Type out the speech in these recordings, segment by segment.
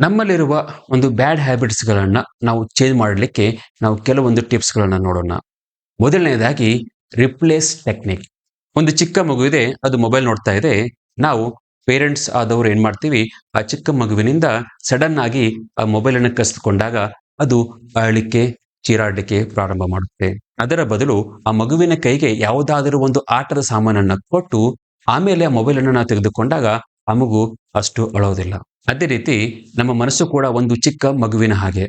ನಮ್ಮಲ್ಲಿರುವ ಒಂದು ಬ್ಯಾಡ್ ಹ್ಯಾಬಿಟ್ಸ್ಗಳನ್ನ ನಾವು ಚೇಂಜ್ ಮಾಡಲಿಕ್ಕೆ ನಾವು ಕೆಲವೊಂದು ಟಿಪ್ಸ್ಗಳನ್ನು ನೋಡೋಣ. ಮೊದಲನೇದಾಗಿ ರಿಪ್ಲೇಸ್ ಟೆಕ್ನಿಕ್ ಒಂದು ಚಿಕ್ಕ ಮಗು ಇದೆ, ಅದು ಮೊಬೈಲ್ ನೋಡ್ತಾ ಇದೆ. ನಾವು ಪೇರೆಂಟ್ಸ್ ಆದವರು ಏನ್ ಮಾಡ್ತೀವಿ, ಆ ಚಿಕ್ಕ ಮಗುವಿನಿಂದ ಸಡನ್ ಆಗಿ ಆ ಮೊಬೈಲ್ ಅನ್ನು ಕಸಿದುಕೊಂಡಾಗ ಅದು ಅಳಲಿಕ್ಕೆ ಚೀರಾಡಲಿಕ್ಕೆ ಪ್ರಾರಂಭ ಮಾಡುತ್ತೆ. ಅದರ ಬದಲು ಆ ಮಗುವಿನ ಕೈಗೆ ಯಾವುದಾದರೂ ಒಂದು ಆಟದ ಸಾಮಾನನ್ನ ಕೊಟ್ಟು, ಆಮೇಲೆ ಆ ಮೊಬೈಲ್ ಅನ್ನು ನಾವು ತೆಗೆದುಕೊಂಡಾಗ ಆ ಮಗು ಅಷ್ಟು ಅಳೋದಿಲ್ಲ. ಅದೇ ರೀತಿ ನಮ್ಮ ಮನಸ್ಸು ಕೂಡ ಒಂದು ಚಿಕ್ಕ ಮಗುವಿನ ಹಾಗೆ.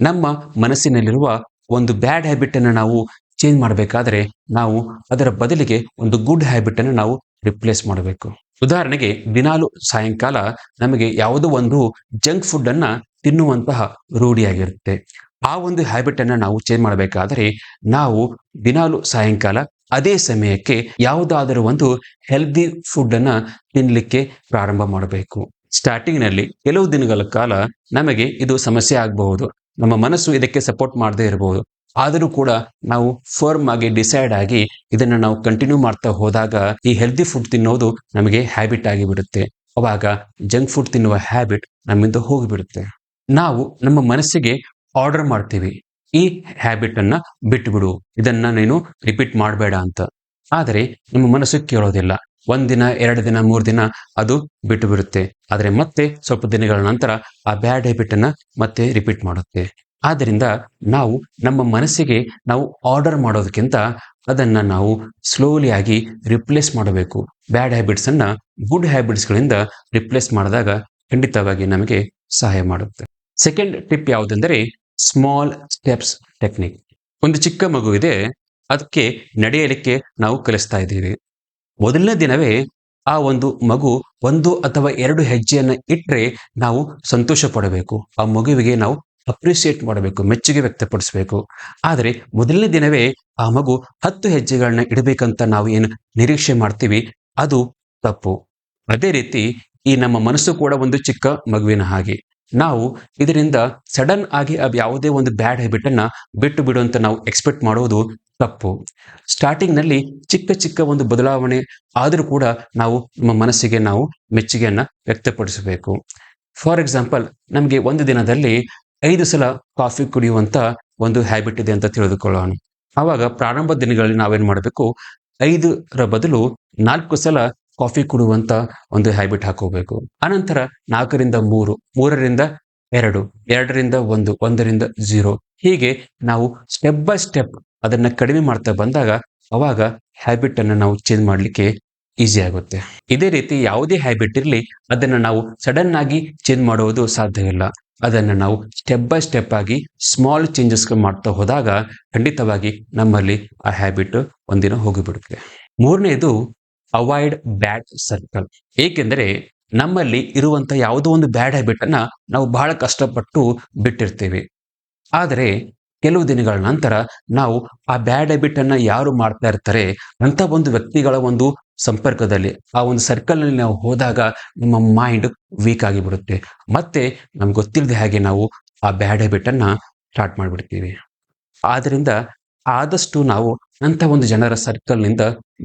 ನಮ್ಮ ಮನಸ್ಸಿನಲ್ಲಿರುವ ಒಂದು ಬ್ಯಾಡ್ ಹ್ಯಾಬಿಟ್ ಅನ್ನು ನಾವು ಚೇಂಜ್ ಮಾಡಬೇಕಾದ್ರೆ ನಾವು ಅದರ ಬದಲಿಗೆ ಒಂದು ಗುಡ್ ಹ್ಯಾಬಿಟ್ ಅನ್ನು ನಾವು ರಿಪ್ಲೇಸ್ ಮಾಡಬೇಕು. ಉದಾಹರಣೆಗೆ ದಿನಾಲು ಸಾಯಂಕಾಲ ನಮಗೆ ಯಾವುದೋ ಒಂದು ಜಂಕ್ ಫುಡ್ ಅನ್ನ ತಿನ್ನುವಂತಹ ರೂಢಿಯಾಗಿರುತ್ತೆ ಆ ಒಂದು ಹ್ಯಾಬಿಟ್ ಅನ್ನ ನಾವು ಚೇಂಜ್ ಮಾಡಬೇಕಾದರೆ ನಾವು ದಿನಾಲು ಸಾಯಂಕಾಲ ಅದೇ ಸಮಯಕ್ಕೆ ಯಾವುದಾದರೂ ಒಂದು ಹೆಲ್ದಿ ಫುಡ್ ಅನ್ನ ತಿನ್ಲಿಕ್ಕೆ ಪ್ರಾರಂಭ ಮಾಡಬೇಕು. ಸ್ಟಾರ್ಟಿಂಗ್ನಲ್ಲಿ ಕೆಲವು ದಿನಗಳ ಕಾಲ ನಮಗೆ ಇದು ಸಮಸ್ಯೆ ಆಗಬಹುದು. ನಮ್ಮ ಮನಸ್ಸು ಇದಕ್ಕೆ ಸಪೋರ್ಟ್ ಮಾಡದೇ ಇರಬಹುದು ಆದರೂ ಕೂಡ ನಾವು ಫರ್ಮ್ ಆಗಿ ಡಿಸೈಡ್ ಆಗಿ ಇದನ್ನ ನಾವು ಕಂಟಿನ್ಯೂ ಮಾಡ್ತಾ ಹೋದಾಗ ಈ ಹೆಲ್ದಿ ಫುಡ್ ತಿನ್ನೋದು ನಮಗೆ ಹ್ಯಾಬಿಟ್ ಆಗಿ ಬಿಡುತ್ತೆ ಅವಾಗ ಜಂಕ್ ಫುಡ್ ತಿನ್ನುವ ಹ್ಯಾಬಿಟ್ ನಮ್ಮಿಂದ ಹೋಗಿಬಿಡುತ್ತೆ. ನಾವು ನಮ್ಮ ಮನಸ್ಸಿಗೆ ಆರ್ಡರ್ ಮಾಡ್ತೀವಿ. ಈ ಹ್ಯಾಬಿಟ್ ಅನ್ನ ಬಿಟ್ಟು ಬಿಡು ಇದನ್ನ ನೀನು ರಿಪೀಟ್ ಮಾಡಬೇಡ ಅಂತ. ಆದರೆ ನಿಮ್ಮ ಮನಸ್ಸು ಕೇಳೋದಿಲ್ಲ. ಒಂದಿನ ಎರಡು ದಿನ, ಮೂರು ದಿನ ಅದು ಬಿಟ್ಟು ಬಿಡುತ್ತೆ. ಆದರೆ ಮತ್ತೆ ಸ್ವಲ್ಪ ದಿನಗಳ ನಂತರ ಆ ಬ್ಯಾಡ್ ಹ್ಯಾಬಿಟ್ ಅನ್ನ ಮತ್ತೆ ರಿಪೀಟ್ ಮಾಡುತ್ತೆ. ಆದ್ದರಿಂದ ನಾವು ನಮ್ಮ ಮನಸ್ಸಿಗೆ ನಾವು ಆರ್ಡರ್ ಮಾಡೋದಕ್ಕಿಂತ ಅದನ್ನ ನಾವು ಸ್ಲೋಲಿ ಆಗಿ ರಿಪ್ಲೇಸ್ ಮಾಡಬೇಕು. ಬ್ಯಾಡ್ ಹ್ಯಾಬಿಟ್ಸ್ ಅನ್ನ ಗುಡ್ ಹ್ಯಾಬಿಟ್ಸ್ ಗಳಿಂದ ರಿಪ್ಲೇಸ್ ಮಾಡಿದಾಗ ಖಂಡಿತವಾಗಿ ನಮಗೆ ಸಹಾಯ ಮಾಡುತ್ತೆ. ಸೆಕೆಂಡ್ ಟಿಪ್ ಯಾವುದೆಂದರೆ ಸ್ಮಾಲ್ ಸ್ಟೆಪ್ಸ್ ಟೆಕ್ನಿಕ್. ಒಂದು ಚಿಕ್ಕ ಮಗು ಇದೆ, ಅದಕ್ಕೆ ನಡೆಯಲಿಕ್ಕೆ ನಾವು ಕಲಿಸ್ತಾ ಇದ್ದೀವಿ. ಮೊದಲನೇ ದಿನವೇ ಆ ಒಂದು ಮಗು ಒಂದು ಅಥವಾ ಎರಡು ಹೆಜ್ಜೆಯನ್ನು ಇಟ್ಟರೆ ನಾವು ಸಂತೋಷ ಪಡಬೇಕು. ಆ ಮಗುವಿಗೆ ನಾವು ಅಪ್ರಿಸಿಯೇಟ್ ಮಾಡಬೇಕು, ಮೆಚ್ಚುಗೆ ವ್ಯಕ್ತಪಡಿಸಬೇಕು. ಆದರೆ ಮೊದಲನೇ ದಿನವೇ ಆ ಮಗು ಹತ್ತು ಹೆಜ್ಜೆಗಳನ್ನ ಇಡಬೇಕಂತ ನಾವು ಏನು ನಿರೀಕ್ಷೆ ಮಾಡ್ತೀವಿ? ಅದು ತಪ್ಪು. ಅದೇ ರೀತಿ ಈ ನಮ್ಮ ಮನಸ್ಸು ಕೂಡ ಒಂದು ಚಿಕ್ಕ ಮಗುವಿನ ಹಾಗೆ. ನಾವು ಇದರಿಂದ ಸಡನ್ ಆಗಿ ಯಾವುದೇ ಒಂದು ಬ್ಯಾಡ್ ಹ್ಯಾಬಿಟ್ ಅನ್ನ ಬಿಟ್ಟು ಬಿಡು ಅಂತ ನಾವು ಎಕ್ಸ್ಪೆಕ್ಟ್ ಮಾಡೋದು ತಪ್ಪು. ಸ್ಟಾರ್ಟಿಂಗ್ನಲ್ಲಿ ಚಿಕ್ಕ ಚಿಕ್ಕ ಒಂದು ಬದಲಾವಣೆ ಆದರೂ ಕೂಡ ನಾವು ನಮ್ಮ ಮನಸ್ಸಿಗೆ ನಾವು ಮೆಚ್ಚುಗೆಯನ್ನ ವ್ಯಕ್ತಪಡಿಸಬೇಕು. ಫಾರ್ ಎಕ್ಸಾಂಪಲ್, ನಮಗೆ ಒಂದು ದಿನದಲ್ಲಿ ಐದು ಸಲ ಕಾಫಿ ಕುಡಿಯುವಂತ ಒಂದು ಹ್ಯಾಬಿಟ್ ಇದೆ ಅಂತ ತಿಳಿದುಕೊಳ್ಳೋಣ. ಆವಾಗ ಪ್ರಾರಂಭ ದಿನಗಳಲ್ಲಿ ನಾವೇನ್ ಮಾಡಬೇಕು? ಐದರ ಬದಲು ನಾಲ್ಕು ಸಲ ಕಾಫಿ ಕುಡುವಂತ ಒಂದು ಹ್ಯಾಬಿಟ್ ಹಾಕೋಬೇಕು. ಅನಂತರ ನಾಲ್ಕರಿಂದ ಮೂರು, ಮೂರರಿಂದ ಎರಡು, ಎರಡರಿಂದ ಒಂದು, ಒಂದರಿಂದ ಜೀರೋ ಹೀಗೆ ನಾವು ಸ್ಟೆಪ್ ಬೈ ಸ್ಟೆಪ್ ಅದನ್ನ ಕಡಿಮೆ ಮಾಡ್ತಾ ಬಂದಾಗ ಅವಾಗ ಹ್ಯಾಬಿಟ್ ಅನ್ನ ನಾವು ಚೇಂಜ್ ಮಾಡ್ಲಿಕ್ಕೆ ಈಸಿ ಆಗುತ್ತೆ. ಇದೇ ರೀತಿ ಯಾವುದೇ ಹ್ಯಾಬಿಟ್ ಇರಲಿ ಅದನ್ನ ನಾವು ಸಡನ್ ಆಗಿ ಚೇಂಜ್ ಮಾಡುವುದು ಸಾಧ್ಯವಿಲ್ಲ. ಅದನ್ನ ನಾವು ಸ್ಟೆಪ್ ಬೈ ಸ್ಟೆಪ್ ಆಗಿ ಸ್ಮಾಲ್ ಚೇಂಜಸ್ ಮಾಡ್ತಾ ಹೋದಾಗ ಖಂಡಿತವಾಗಿ ನಮ್ಮಲ್ಲಿ ಆ ಹ್ಯಾಬಿಟ್ ಒಂದಿನ ಹೋಗಿಬಿಡುತ್ತೆ. ಮೂರನೇದು ಅವಾಯ್ಡ್ ಬ್ಯಾಡ್ ಸರ್ಕಲ್ ಏಕೆಂದರೆ ನಮ್ಮಲ್ಲಿ ಇರುವಂತ ಯಾವುದೋ ಒಂದು ಬ್ಯಾಡ್ ಹ್ಯಾಬಿಟ್ ಅನ್ನ ನಾವು ಬಹಳ ಕಷ್ಟಪಟ್ಟು ಬಿಟ್ಟಿರ್ತೇವೆ. ಆದರೆ ಕೆಲವು ದಿನಗಳ ನಂತರ ನಾವು ಆ ಬ್ಯಾಡ್ ಹ್ಯಾಬಿಟ್ ಅನ್ನ ಯಾರು ಮಾಡ್ತಾ ಇರ್ತಾರೆ ಅಂತ ಒಂದು ವ್ಯಕ್ತಿಗಳ ಒಂದು ಸಂಪರ್ಕದಲ್ಲಿ, ಆ ಒಂದು ಸರ್ಕಲ್ನಲ್ಲಿ ನಾವು ಹೋದಾಗ ನಮ್ಮ ಮೈಂಡ್ ವೀಕ್ ಆಗಿಬಿಡುತ್ತೆ. ಮತ್ತೆ ನಮ್ಗೆ ಗೊತ್ತಿಲ್ಲದೆ ಹಾಗೆ ನಾವು ಆ ಬ್ಯಾಡ್ ಹ್ಯಾಬಿಟ್ ಅನ್ನ ಸ್ಟಾರ್ಟ್ ಮಾಡಿಬಿಡ್ತೀವಿ. ಆದ್ರಿಂದ ಆದಷ್ಟು ನಾವು ಅಂತ ಒಂದು ಜನರ ಸರ್ಕಲ್ನಿಂದ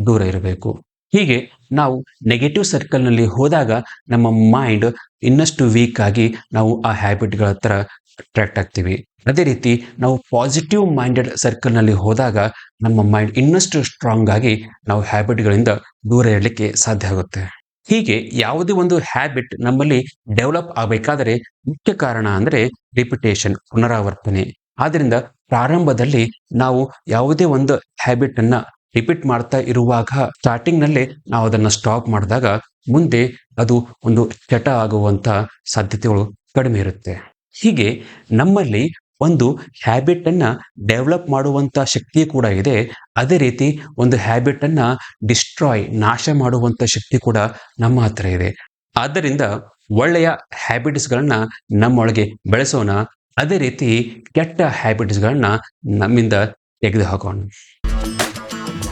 ದೂರ ಇರಬೇಕು. ಹೀಗೆ ನಾವು ನೆಗೆಟಿವ್ ಸರ್ಕಲ್ನಲ್ಲಿ ಹೋದಾಗ ನಮ್ಮ ಮೈಂಡ್ ಇನ್ನಷ್ಟು ವೀಕ್ ಆಗಿ ನಾವು ಆ ಹ್ಯಾಬಿಟ್ಗಳ ಹತ್ರ ಅಟ್ರಾಕ್ಟ್ ಆಗ್ತೀವಿ. ಅದೇ ರೀತಿ ನಾವು ಪಾಸಿಟಿವ್ ಮೈಂಡೆಡ್ ಸರ್ಕಲ್ನಲ್ಲಿ ಹೋದಾಗ ನಮ್ಮ ಮೈಂಡ್ ಇನ್ನಷ್ಟು ಸ್ಟ್ರಾಂಗ್ ಆಗಿ ನಾವು ಹ್ಯಾಬಿಟ್ಗಳಿಂದ ದೂರ ಇರಲಿಕ್ಕೆ ಸಾಧ್ಯ ಆಗುತ್ತೆ. ಹೀಗೆ ಯಾವುದೇ ಒಂದು ಹ್ಯಾಬಿಟ್ ನಮ್ಮಲ್ಲಿ ಡೆವಲಪ್ ಆಗಬೇಕಾದರೆ ಮುಖ್ಯ ಕಾರಣ ಅಂದ್ರೆ ರಿಪಿಟೇಷನ್ ಪುನರಾವರ್ತನೆ. ಆದ್ದರಿಂದ ಪ್ರಾರಂಭದಲ್ಲಿ ನಾವು ಯಾವುದೇ ಒಂದು ಹ್ಯಾಬಿಟ್ ಅನ್ನ ರಿಪೀಟ್ ಮಾಡ್ತಾ ಇರುವಾಗ ಸ್ಟಾರ್ಟಿಂಗ್ನಲ್ಲಿ ನಾವು ಅದನ್ನ ಸ್ಟಾಪ್ ಮಾಡಿದಾಗ ಮುಂದೆ ಅದು ಒಂದು ಚಟ ಆಗುವಂತ ಸಾಧ್ಯತೆಗಳು ಕಡಿಮೆ ಇರುತ್ತೆ. ಹೀಗೆ ನಮ್ಮಲ್ಲಿ ಒಂದು ಹ್ಯಾಬಿಟ್ ಅನ್ನ ಡೆವಲಪ್ ಮಾಡುವಂತ ಶಕ್ತಿ ಕೂಡ ಇದೆ. ಅದೇ ರೀತಿ ಒಂದು ಹ್ಯಾಬಿಟ್ ಅನ್ನ ಡಿಸ್ಟ್ರಾಯ್ ನಾಶ ಮಾಡುವಂತ ಶಕ್ತಿ ಕೂಡ ನಮ್ಮ ಹತ್ರ ಇದೆ. ಆದ್ದರಿಂದ ಒಳ್ಳೆಯ ಹ್ಯಾಬಿಟ್ಸ್ಗಳನ್ನ ನಮ್ಮೊಳಗೆ ಬೆಳೆಸೋಣ. ಅದೇ ರೀತಿ ಕೆಟ್ಟ ಹ್ಯಾಬಿಟ್ಸ್ಗಳನ್ನ ನಮ್ಮಿಂದ ತೆಗೆದು ಹಾಕೋಣ Bye.